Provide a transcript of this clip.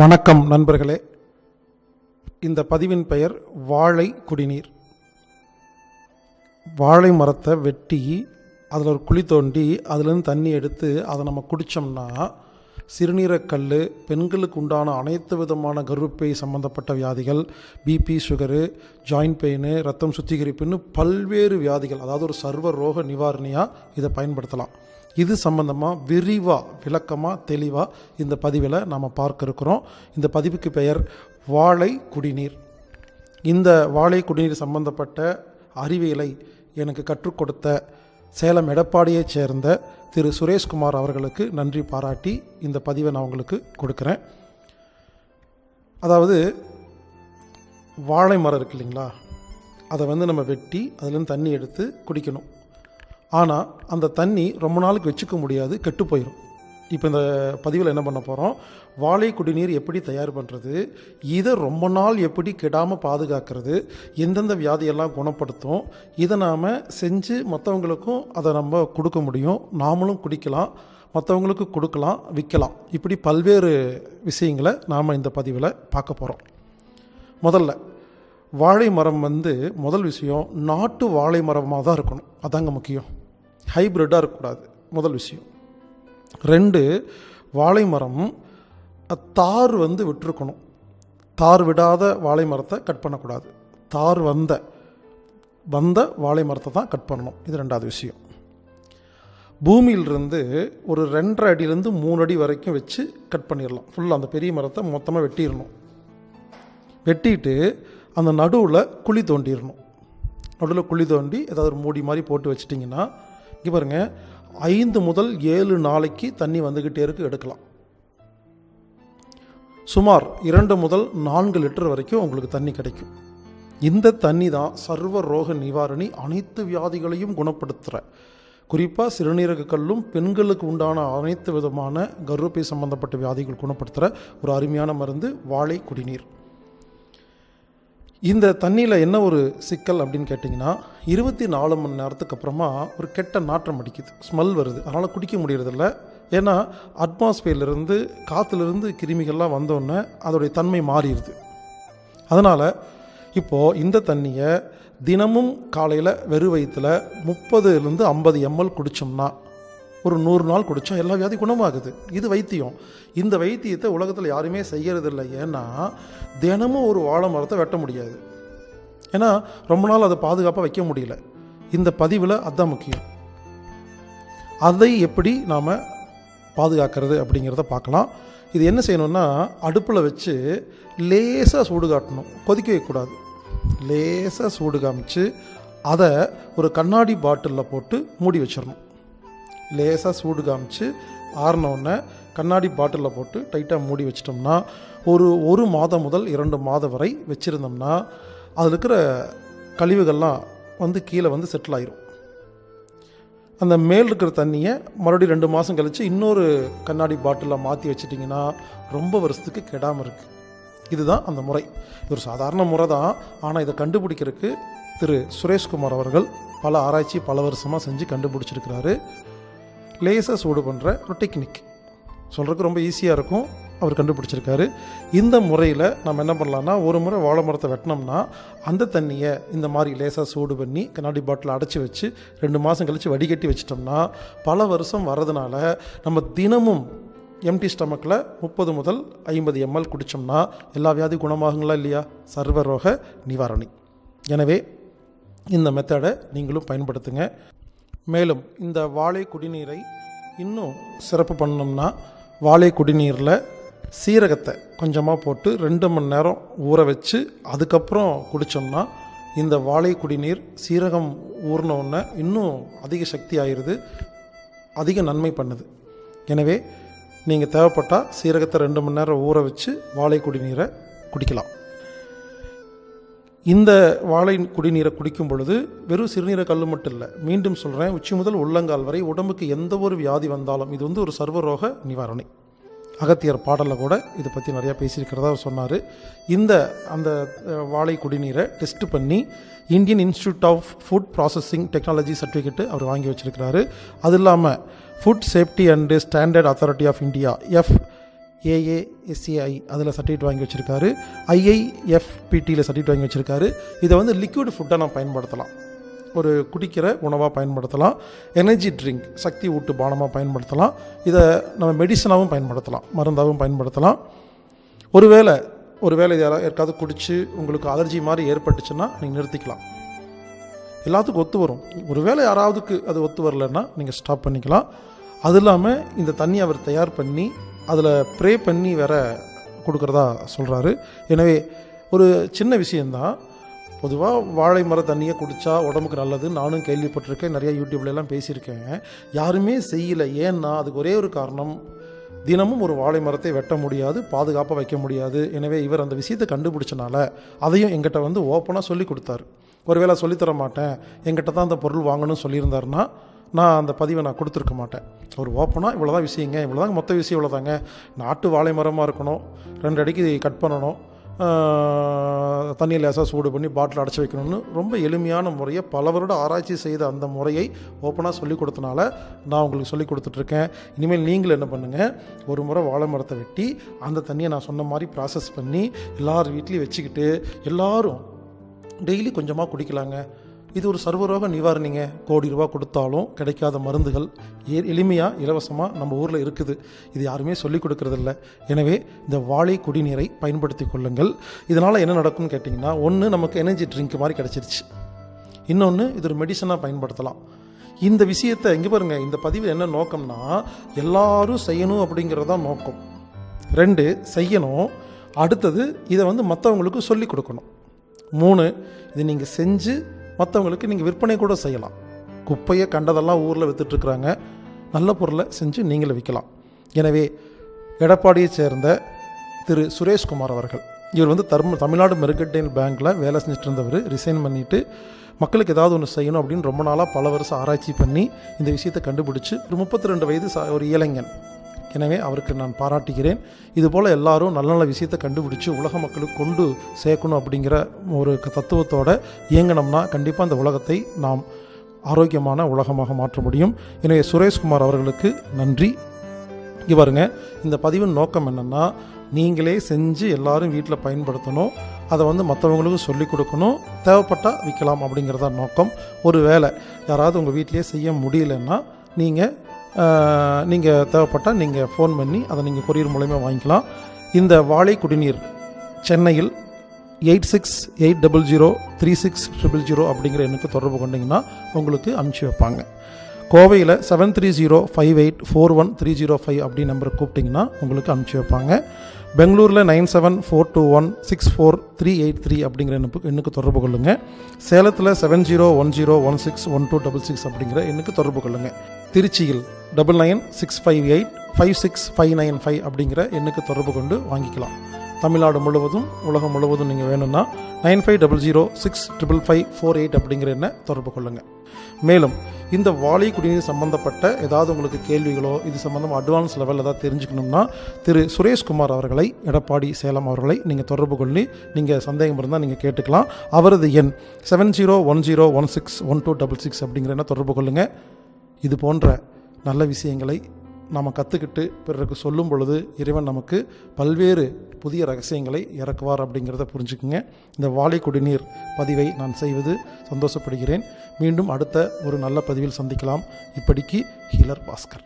வணக்கம் நண்பர்களே. இந்த பதிவின் பெயர் வாழை குடிநீர். வாழை மரத்தை வெட்டி அதில் ஒரு குழி தோண்டி அதுலேருந்து தண்ணி எடுத்து அதை நம்ம குடித்தோம்னா சிறுநீரக்கல் பெண்களுக்கு உண்டான அனைத்து விதமான கருப்பை சம்பந்தப்பட்ட வியாதிகள் பிபி சுகரு ஜாயின்ட் பெயின் ரத்தம் சுத்திகரிப்புன்னு பல்வேறு வியாதிகள் அதாவது ஒரு சர்வ ரோக நிவாரணியாக இதை பயன்படுத்தலாம். இது சம்பந்தமாக விரிவாக விளக்கமாக தெளிவாக இந்த பதிவில் நாம் பார்க்க இருக்கிறோம் இந்த பதிவுக்கு பெயர் வாழை குடிநீர். இந்த வாழை குடிநீர் சம்பந்தப்பட்ட அறிவியலை எனக்கு கற்றுக் கொடுத்த சேலம் எடப்பாடியைச் சேர்ந்த திரு சுரேஷ்குமார் அவர்களுக்கு நன்றி பாராட்டி இந்த பதிவை நான் உங்களுக்கு கொடுக்குறேன். அதாவது வாழை மரம் இருக்கு இல்லைங்களா? அதை வந்து நம்ம வெட்டி அதுலேருந்து தண்ணி எடுத்து குடிக்கணும். ஆனால் அந்த தண்ணி ரொம்ப நாளுக்கு வச்சுக்க முடியாது கெட்டு போயிடும் இப்போ இந்த பதிவில் என்ன பண்ண போகிறோம் வாழை குடிநீர் எப்படி தயார் பண்ணுறது இதை ரொம்ப நாள் எப்படி கெடாமல் பாதுகாக்கிறது? எந்தெந்த வியாதியெல்லாம் குணப்படுத்தும்? இதை நாம் செஞ்சு மற்றவங்களுக்கும் அதை நம்ம கொடுக்க முடியும். நாமளும் குடிக்கலாம். மற்றவங்களுக்கு கொடுக்கலாம் விற்கலாம் இப்படி பல்வேறு விஷயங்களை நாம் இந்த பதிவில் பார்க்க போகிறோம் முதல்ல வாழை மரம் வந்து முதல் விஷயம் நாட்டு வாழை மரமாக தான் இருக்கணும். அதாங்க முக்கியம். ஹைப்ரிட்டாக இருக்கக்கூடாது. முதல் விஷயம். ரெண்டு வாழை மரம் தார் வந்து விட்டுருக்கணும். தார் விடாத வாழை மரத்தை கட் பண்ணக்கூடாது. தார் வந்த வந்த வாழை மரத்தை தான் கட் பண்ணணும். இது ரெண்டாவது விஷயம். பூமியிலிருந்து ஒரு ரெண்டரை அடியிலேருந்து மூணு அடி வரைக்கும் வச்சு கட் பண்ணிடலாம். ஃபுல்லாக அந்த பெரிய மரத்தை மொத்தமாக வெட்டிடணும். வெட்டிட்டு அந்த நடுவில் குழி தோண்டிடணும். நடுவில் குழி தோண்டி ஏதாவது ஒரு மூடி மாதிரி போட்டு வச்சிட்டிங்கன்னா இங்கே பாருங்க. ஐந்து முதல் ஏழு நாளைக்கு தண்ணி வந்துக்கிட்டே இருக்கு எடுக்கலாம். சுமார் இரண்டு முதல் நான்கு லிட்டர் வரைக்கும் உங்களுக்கு தண்ணி கிடைக்கும். இந்த தண்ணி தான் சர்வ ரோக நிவாரணி அனைத்து வியாதிகளையும் குணப்படுத்துகிற குறிப்பாக சிறுநீரக கல்லும் பெண்களுக்கு உண்டான அனைத்து விதமான கர்ப்பை சம்பந்தப்பட்ட வியாதிகள் குணப்படுத்துகிற ஒரு அருமையான மருந்து வாழை குடிநீர். இந்த தண்ணியில் என்ன ஒரு சிக்கல் அப்படின்னு கேட்டிங்கன்னா இருபத்தி நாலு மணி நேரத்துக்கு அப்புறமா ஒரு கெட்ட நாற்றம் அடிக்குது. ஸ்மெல் வருது. அதனால் குடிக்க முடியறதில்ல. ஏன்னா அட்மாஸ்பியர்லேருந்து காற்றுலேருந்து கிருமிகள்லாம் வந்தோடனே அதோடைய தன்மை மாறிடுது. அதனால் இப்போது இந்த தண்ணியை தினமும் காலையில் வெறு வயிற்றில் முப்பதுலேருந்து ஐம்பது எம்எல் குடித்தோம்னா ஒரு நூறு நாள் குடித்தா எல்லா வியாதி குணமாகுது. இது வைத்தியம். இந்த வைத்தியத்தை உலகத்தில் யாருமே செய்யறதில்ல. ஏன்னா தினமும் ஒரு வாழை மரத்தை வெட்ட முடியாது. ஏன்னா ரொம்ப நாள் அதை பாதுகாப்பாக வைக்க முடியல. இந்த பதிவில் அதுதான் முக்கியம். அதை எப்படி நாம் பாதுகாக்கிறது அப்படிங்கிறத பார்க்கலாம். இது என்ன செய்யணும்னா அடுப்பில் வச்சு லேசாக சூடு காட்டணும். கொதிக்க வைக்கக்கூடாது. லேசாக சூடு காமிச்சு அதை ஒரு கண்ணாடி பாட்டிலில் போட்டு மூடி வச்சிடணும். லேசாக சூடு காமிச்சு ஆறின கண்ணாடி பாட்டிலில் போட்டு டைட்டாக மூடி வச்சிட்டோம்னா ஒரு ஒரு மாதம் முதல் இரண்டு மாதம் வரை வச்சுருந்தோம்னா அதில் இருக்கிற கழிவுகள்லாம் வந்து கீழே வந்து செட்டில் ஆயிரும். அந்த மேல் இருக்கிற தண்ணியை மறுபடியும் ரெண்டு மாதம் கழித்து இன்னொரு கண்ணாடி பாட்டிலில் மாற்றி வச்சிட்டிங்கன்னா ரொம்ப வருஷத்துக்கு கெடாமல் இருக்குது இதுதான் அந்த முறை. இது ஒரு சாதாரண முறை தான். ஆனால் இதை கண்டுபிடிக்கிறதுக்கு திரு சுரேஷ்குமார் அவர்கள் பல ஆராய்ச்சி பல வருஷமாக செஞ்சு கண்டுபிடிச்சிருக்கிறாரு. லேசாக சூடு பண்ணுற ஒரு டெக்னிக் சொல்கிறதுக்கு ரொம்ப ஈஸியாக இருக்கும். அவர் கண்டுபிடிச்சிருக்காரு. இந்த முறையில் நம்ம என்ன பண்ணலான்னா ஒரு முறை வாழை மரத்தை வெட்டினோம்னா அந்த தண்ணியை இந்த மாதிரி லேசாக சூடு பண்ணி கண்ணாடி பாட்டில் அடைச்சி வச்சு ரெண்டு மாதம் கழித்து வடிகட்டி வச்சிட்டோம்னா பல வருஷம் வர்றதுனால நம்ம தினமும் எம்டி ஸ்டமக்கில் முப்பது முதல் ஐம்பது எம்எல் குடித்தோம்னா எல்லா வியாதி குணமாகுங்களா இல்லையா? சர்வரோக நிவாரணி. எனவே இந்த மெத்தடை நீங்களும் பயன்படுத்துங்க. மேலும் இந்த வாழை குடிநீரை இன்னும் சிறப்பு பண்ணோம்னா வாழை குடிநீரில் சீரகத்தை கொஞ்சமாக போட்டு ரெண்டு மணி நேரம் ஊற வச்சு அதுக்கப்புறம் குடித்தோம்னா இந்த வாழை குடிநீர் சீரகம் ஊறின இன்னும் அதிக சக்தி ஆயிடுது அதிக நன்மை பண்ணுது. எனவே நீங்கள் தேவைப்பட்டால் சீரகத்தை ரெண்டு மணி நேரம் ஊற வச்சு வாழை குடிநீரை குடிக்கலாம். இந்த வாழை குடிநீரை குடிக்கும் பொழுது வெறும் சிறுநீரை கல் மட்டும் இல்லை மீண்டும் சொல்கிறேன் உச்சி முதல் உள்ளங்கால் வரை உடம்புக்கு எந்த ஒரு வியாதி வந்தாலும் இது வந்து ஒரு சர்வரோக நிவாரணி. அகத்தியர் பாடலில் கூட இதை பற்றி நிறையா பேசியிருக்கிறதா அவர் சொன்னார். இந்த அந்த வாழை குடிநீரை டெஸ்ட் பண்ணி Indian institute of food processing technology certificate அவர் வாங்கி வச்சிருக்கிறாரு. அது இல்லாமல் food safety and standard authority of India F AASCI அதில் சர்டிஃபிகேட் வாங்கி வச்சுருக்காரு. ஐஐஎஃப்பிடியில் சர்டிஃபிகேட் வாங்கி வச்சுருக்காரு. இதை வந்து லிக்விட் ஃபுட்டாக நம்ம பயன்படுத்தலாம். ஒரு குடிக்கிற உணவாக பயன்படுத்தலாம். எனர்ஜி ட்ரிங்க் சக்தி ஊட்டு பானமாக பயன்படுத்தலாம். இதை நம்ம மெடிசனாகவும் பயன்படுத்தலாம். மருந்தாகவும் பயன்படுத்தலாம். ஒருவேளை ஒருவேளை இது யாராவது யாருக்காவது குடித்து உங்களுக்கு அலர்ஜி மாதிரி ஏற்பட்டுச்சுன்னா நீங்கள் நிறுத்திக்கலாம். எல்லாத்துக்கும் ஒத்து வரும். ஒருவேளை யாராவதுக்கு அது ஒத்து வரலைன்னா நீங்கள் ஸ்டாப் பண்ணிக்கலாம். அது இல்லாமல் இந்த தண்ணி அவர் தயார் பண்ணி அதில் ப்ரே பண்ணி வேற கொடுக்குறதா சொல்கிறாரு எனவே ஒரு சின்ன விஷயந்தான் பொதுவாக வாழை மர தண்ணியை குடித்தா உடம்புக்கு நல்லது. நானும் கேள்விப்பட்டிருக்கேன் நிறைய யூடியூப்லலாம் பேசியிருக்கேன். யாருமே செய்யலை. ஏன்னா அதுக்கு ஒரே ஒரு காரணம் தினமும் ஒரு வாழை மரத்தை வெட்ட முடியாது பாதுகாப்பாக வைக்க முடியாது. எனவே இவர் அந்த விஷயத்தை கண்டுபிடிச்சனால அதையும் எங்கிட்ட வந்து ஓப்பனாக சொல்லி கொடுத்தாரு. ஒருவேளை சொல்லித்தர மாட்டேன். எங்கிட்ட தான் அந்த பொருள் வாங்கணும்னு சொல்லியிருந்தாருன்னா நான் அந்த பதிவை நான் கொடுத்துருக்க மாட்டேன். ஒரு ஓப்பனாக இவ்வளோ தான் விஷயங்க இவ்வளோ தாங்க மொத்த விஷயம் இவ்வளோ தாங்க நாட்டு வாழை மரமாக இருக்கணும் ரெண்டு அடிக்கு கட் பண்ணணும் ஆஹ், தண்ணியை லேசாக சூடு பண்ணி பாட்டில் அடைச்சி வைக்கணும்னு ரொம்ப எளிமையான முறையை பல வருட ஆராய்ச்சி செய்த அந்த முறையை ஓப்பனாக சொல்லிக் கொடுத்தனால நான் உங்களுக்கு சொல்லிக் கொடுத்துட்ருக்கேன். இனிமேல் நீங்கள் என்ன பண்ணுங்கள் ஒரு முறை வாழை மரத்தை வெட்டி அந்த தண்ணியை நான் சொன்ன மாதிரி ப்ராசஸ் பண்ணி எல்லார் வீட்லேயும் வச்சுக்கிட்டு எல்லாரும் டெய்லி கொஞ்சமாக குடிக்கலாங்க. இது ஒரு சர்வரோக நிவாரணிங்க. கோடி ரூபா கொடுத்தாலும் கிடைக்காத மருந்துகள் ஏ எளிமையாக இலவசமாக நம்ம ஊரில் இருக்குது. இது யாருமே சொல்லிக் கொடுக்கறதில்ல. எனவே இந்த வாழை குடிநீரை பயன்படுத்தி கொள்ளுங்கள். இதனால் என்ன நடக்கும்னு கேட்டிங்கன்னா ஒன்று நமக்கு எனர்ஜி ட்ரிங்க் மாதிரி கிடச்சிருச்சு. இன்னொன்று இது ஒரு மெடிசனாக பயன்படுத்தலாம். இந்த விஷயத்தை இங்கே பாருங்கள் இந்த பதிவு என்ன நோக்கம்னா எல்லாரும் செய்யணும் அப்படிங்கிறது தான் நோக்கம். ரெண்டு செய்யணும். அடுத்தது இதை வந்து மற்றவங்களுக்கு சொல்லி கொடுக்கணும். மூணு இது நீங்கள் செஞ்சு மற்றவங்களுக்கு நீங்கள் விற்பனை கூட செய்யலாம். குப்பையை கண்டதெல்லாம் ஊரில் விற்றுட்ருக்குறாங்க நல்ல பொருளை செஞ்சு நீங்களே விற்கலாம் எனவே எடப்பாடியை சேர்ந்த திரு சுரேஷ்குமார் அவர்கள் இவர் வந்து தர்ம தமிழ்நாடு மெர்கட்டைல் பேங்க்கில் வேலை செஞ்சுட்டு இருந்தவர் ரிசைன் பண்ணிவிட்டு மக்களுக்கு ஏதாவது ஒன்று செய்யணும் அப்படின்னு ரொம்ப நாளாக பல வருஷம் ஆராய்ச்சி பண்ணி இந்த விஷயத்தை கண்டுபிடிச்சி ஒரு முப்பத்தி ரெண்டு வயது ச- ஒரு இளைஞன். எனவே அவருக்கு நான் பாராட்டுகிறேன். இதுபோல் எல்லாரும் நல்ல நல்ல விஷயத்தை கண்டுபிடிச்சு உலக மக்களுக்கு கொண்டு சேர்க்கணும் அப்படிங்கிற ஒரு தத்துவத்தோடு இயங்கினோம்னா கண்டிப்பாக இந்த உலகத்தை நாம் ஆரோக்கியமான உலகமாக மாற்ற முடியும். எனவே சுரேஷ்குமார் அவர்களுக்கு நன்றி. இங்கே இந்த பதிவின் நோக்கம் என்னென்னா நீங்களே செஞ்சு எல்லாரும் வீட்டில் பயன்படுத்தணும். அதை வந்து மற்றவங்களுக்கும் சொல்லிக் கொடுக்கணும். தேவைப்பட்டால் விற்கலாம் அப்படிங்கிறதா நோக்கம். ஒரு வேளை யாராவது உங்கள் வீட்டிலேயே செய்ய முடியலன்னா நீங்கள் நீங்கள் தேவைப்பட்டால் நீங்கள் ஃபோன் பண்ணி அதை நீங்கள் கொரியர் மூலயமா வாங்கிக்கலாம். இந்த வாழை குடிநீர் சென்னையில் eight six eight double zero three six triple zero அப்படிங்கிற எண்ணுக்கு தொடர்பு கொண்டீங்கன்னா உங்களுக்கு அனுப்பிச்சி வைப்பாங்க. கோவையில் seven three zero five eight four one three zero five அப்படி நம்பரை கூப்பிட்டிங்கன்னா உங்களுக்கு அனுப்பிச்சி வைப்பாங்க. பெங்களூரில் nine seven four two one six four three eight three அப்படிங்கிற எண்ணுக்கு எண்ணுக்கு தொடர்பு கொள்ளுங்கள் சேலத்தில் seven zero one zero one six one two double six அப்படிங்கிற எண்ணுக்கு தொடர்பு கொள்ளுங்கள் திருச்சியில் double nine six five eight five six five nine five அப்படிங்கிற எண்ணுக்கு தொடர்பு கொண்டு வாங்கிக்கலாம். தமிழ்நாடு முழுவதும் உலகம் முழுவதும் நீங்கள் வேணும்னா nine five double zero six triple five four eight அப்படிங்கிற எண்ணை தொடர்பு கொள்ளுங்கள் மேலும் இந்த வாலி குடிநீர் சம்பந்தப்பட்ட ஏதாவது உங்களுக்கு கேள்விகளோ இது சம்பந்தமாக அட்வான்ஸ் லெவலில் ஏதாவது தெரிஞ்சுக்கணும்னா திரு சுரேஷ்குமார் அவர்களை எடப்பாடி சேலம் அவர்களை நீங்கள் தொடர்பு கொள்ளி நீங்கள் சந்தேகம் இருந்தால் நீங்கள் கேட்டுக்கலாம். அவரது எண் seven zero one zero one six one two double six அப்படிங்கிற எண்ணை தொடர்பு கொள்ளுங்கள் இது போன்ற நல்ல விஷயங்களை நாம் கற்றுக்கிட்டு பிறருக்கு சொல்லும் பொழுது இறைவன் நமக்கு பல்வேறு புதிய ரகசியங்களை இறக்குவார் அப்படிங்கிறத புரிஞ்சுக்குங்க. இந்த வாழை குடிநீர் பதிவை நான் செய்வது சந்தோஷப்படுகிறேன். மீண்டும் அடுத்த ஒரு நல்ல பதிவில் சந்திக்கலாம். இப்படிக்கு ஹீலர் பாஸ்கர்.